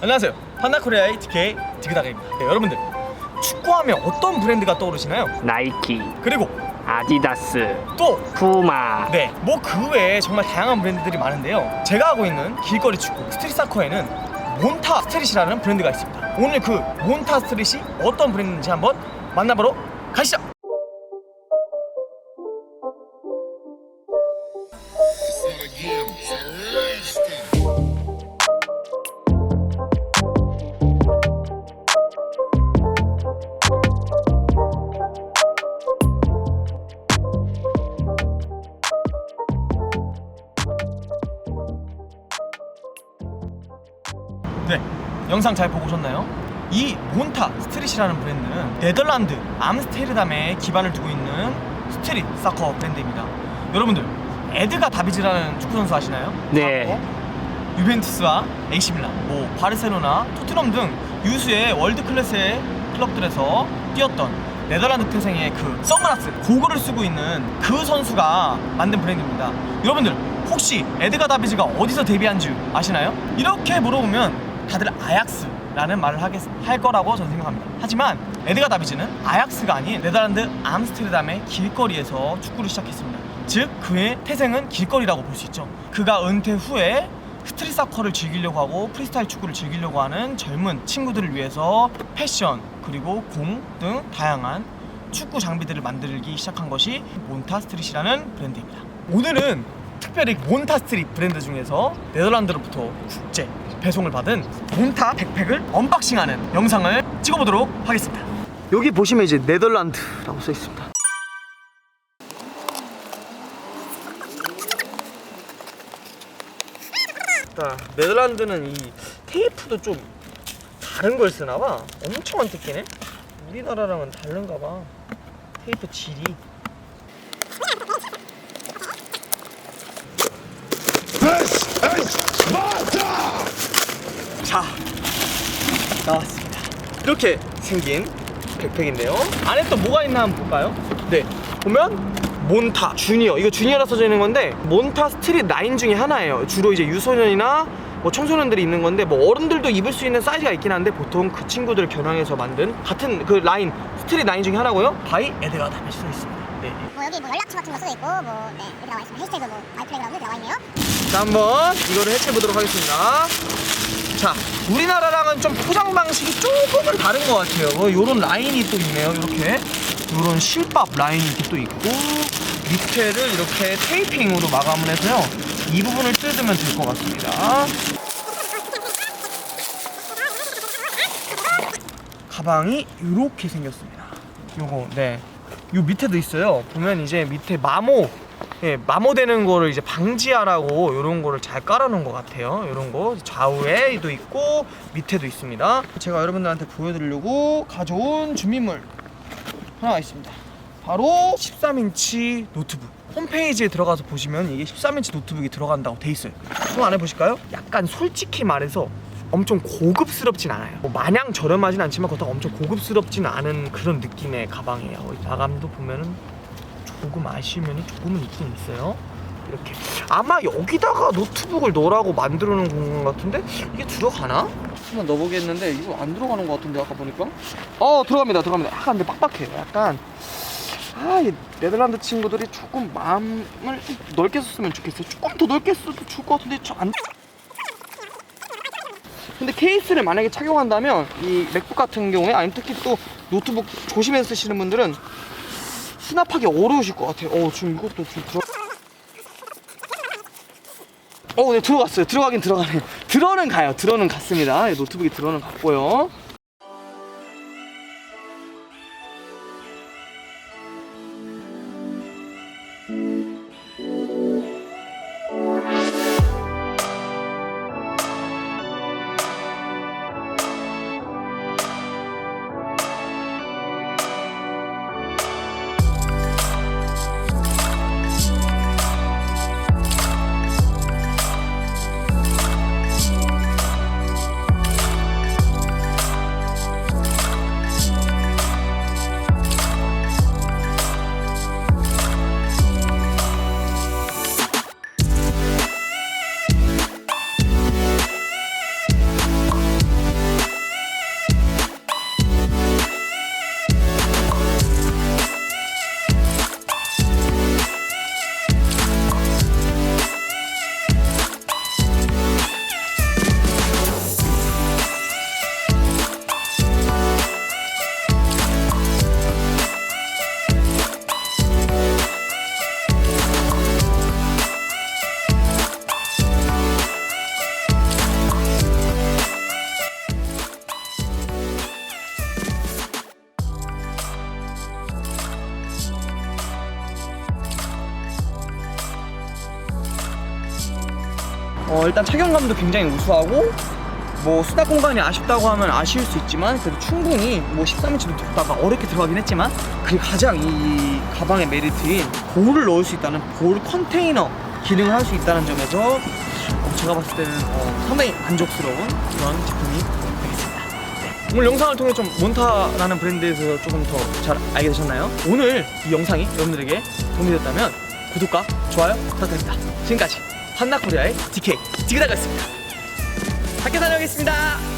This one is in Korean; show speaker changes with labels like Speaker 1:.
Speaker 1: 안녕하세요. 판다코리아의 TK 디그다가입니다. 네, 여러분들 축구하면 어떤 브랜드가 떠오르시나요?
Speaker 2: 나이키,
Speaker 1: 그리고
Speaker 2: 아디다스,
Speaker 1: 또
Speaker 2: 푸마.
Speaker 1: 네, 뭐 그 외에 정말 다양한 브랜드들이 많은데요. 제가 하고 있는 길거리 축구 스트릿 사커에는 몬타 스트릿이라는 브랜드가 있습니다. 오늘 그 몬타 스트릿이 어떤 브랜드인지 한번 만나보러 가시죠. 네, 영상 잘 보고 오셨나요? 이 몬타 스트릿이라는 브랜드는 네덜란드 암스테르담에 기반을 두고 있는 스트릿 사커 브랜드입니다. 여러분들 에드가 다비즈라는 축구 선수 아시나요?
Speaker 2: 네.
Speaker 1: 어? 유벤투스와 AC 밀란, 뭐 바르셀로나, 토트넘 등 유수의 월드 클래스의 클럽들에서 뛰었던 네덜란드 태생의 그 선글라스 고글을 쓰고 있는 그 선수가 만든 브랜드입니다. 여러분들 혹시 에드가 다비즈가 어디서 데뷔한 줄 아시나요? 이렇게 물어보면 다들 아약스라는 말을 하겠, 할 거라고 저는 생각합니다. 하지만 에드가 다비즈는 아약스가 아닌 네덜란드 암스테르담의 길거리에서 축구를 시작했습니다. 즉 그의 태생은 길거리라고 볼 수 있죠. 그가 은퇴 후에 스트릿 사커를 즐기려고 하고 프리스타일 축구를 즐기려고 하는 젊은 친구들을 위해서 패션 그리고 공 등 다양한 축구 장비들을 만들기 시작한 것이 몬타 스트릿이라는 브랜드입니다. 오늘은 특별히 몬타 스트릿 브랜드 중에서 네덜란드로부터 국제 배송을 받은 몬타 백팩을 언박싱하는 영상을 찍어보도록 하겠습니다. 여기 보시면 이제 네덜란드라고 써 있습니다. 자, 네덜란드는 이 테이프도 좀 다른 걸 쓰나 봐. 엄청 안 뜯기네. 우리나라랑은 다른가 봐. 테이프 질이. 자, 나왔습니다. 이렇게 생긴 백팩인데요. 안에 또 뭐가 있나 한번 볼까요? 네, 보면 몬타 주니어 이거 주니어라 써져 있는 건데 몬타 스트릿 라인 중에 하나예요. 주로 이제 유소년이나 뭐 청소년들이 입는 건데 뭐 어른들도 입을 수 있는 사이즈가 있긴 한데 보통 그 친구들 겨냥해서 만든 같은 그 라인 스트릿 라인 중에 하나고요. 바이 에드가 담을 수 있습니다. 네.
Speaker 3: 뭐 여기 뭐 연락처 같은 거 써져 있고 뭐 네, 여기 나와 있습니다. 해시태그 뭐 마이플레이그라운드 나와 있네요.
Speaker 1: 자 한번 이거를 해체 보도록 하겠습니다. 자 우리나라랑은 좀 포장 방식이 조금은 다른 것 같아요. 뭐 요런 라인이 또 있네요. 이렇게 요런 실밥 라인이 또 있고 밑에를 이렇게 테이핑으로 마감을 해서요. 이 부분을 뜯으면 될 것 같습니다. 가방이 이렇게 생겼습니다. 요거 네. 요 밑에도 있어요. 보면 이제 밑에 마모 예, 마모되는 거를 이제 방지하라고 이런 거를 잘 깔아놓은 것 같아요. 이런 거 좌우에도 있고 밑에도 있습니다. 제가 여러분들한테 보여드리려고 가져온 준비물 하나가 있습니다. 바로 13인치 노트북. 홈페이지에 들어가서 보시면 이게 13인치 노트북이 들어간다고 돼 있어요. 한번 안에 보실까요? 약간 솔직히 말해서 엄청 고급스럽진 않아요. 뭐 마냥 저렴하진 않지만 그렇다고 엄청 고급스럽진 않은 그런 느낌의 가방이에요. 마감도 보면은 조금 아쉬움이 조금은 있긴 있어요. 이렇게. 아마 여기다가 노트북을 넣으라고 만들어 놓은 공간 같은데? 이게 들어가나? 한번 넣어보겠는데 이거 안 들어가는 것 같은데 아까 보니까? 어 들어갑니다 들어갑니다. 약간 근데 빡빡해요. 약간 아 이 네덜란드 친구들이 조금 마음을 좀 넓게 썼으면 좋겠어요. 조금 더 넓게 써도 좋을 것 같은데 저안 근데 케이스를 만약에 착용한다면 이 맥북 같은 경우에 아니면 특히 또 노트북 조심해서 쓰시는 분들은 수납하기 어려우실 것 같아요. 어, 지금 이것도 좀 들어. 어, 네, 들어갔어요. 들어가긴 들어가네요. 들어는 가요. 들어는 갔습니다. 예, 노트북이 들어는 갔고요. 어, 일단 착용감도 굉장히 우수하고 뭐 수납 공간이 아쉽다고 하면 아쉬울 수 있지만 그래도 충분히 뭐 13인치도 뒀다가 어렵게 들어가긴 했지만 그게 가장 이 가방의 메리트인 볼을 넣을 수 있다는 볼 컨테이너 기능을 할 수 있다는 점에서 어, 제가 봤을 때는 어, 상당히 만족스러운 그런 제품이 되겠습니다. 네. 오늘 영상을 통해 좀 몬타라는 브랜드에서 조금 더 잘 알게 되셨나요? 오늘 이 영상이 여러분들에게 도움이 됐다면 구독과 좋아요 부탁드립니다. 지금까지 한나코리아의 DK 디그다였습니다. 밖에 다녀오겠습니다.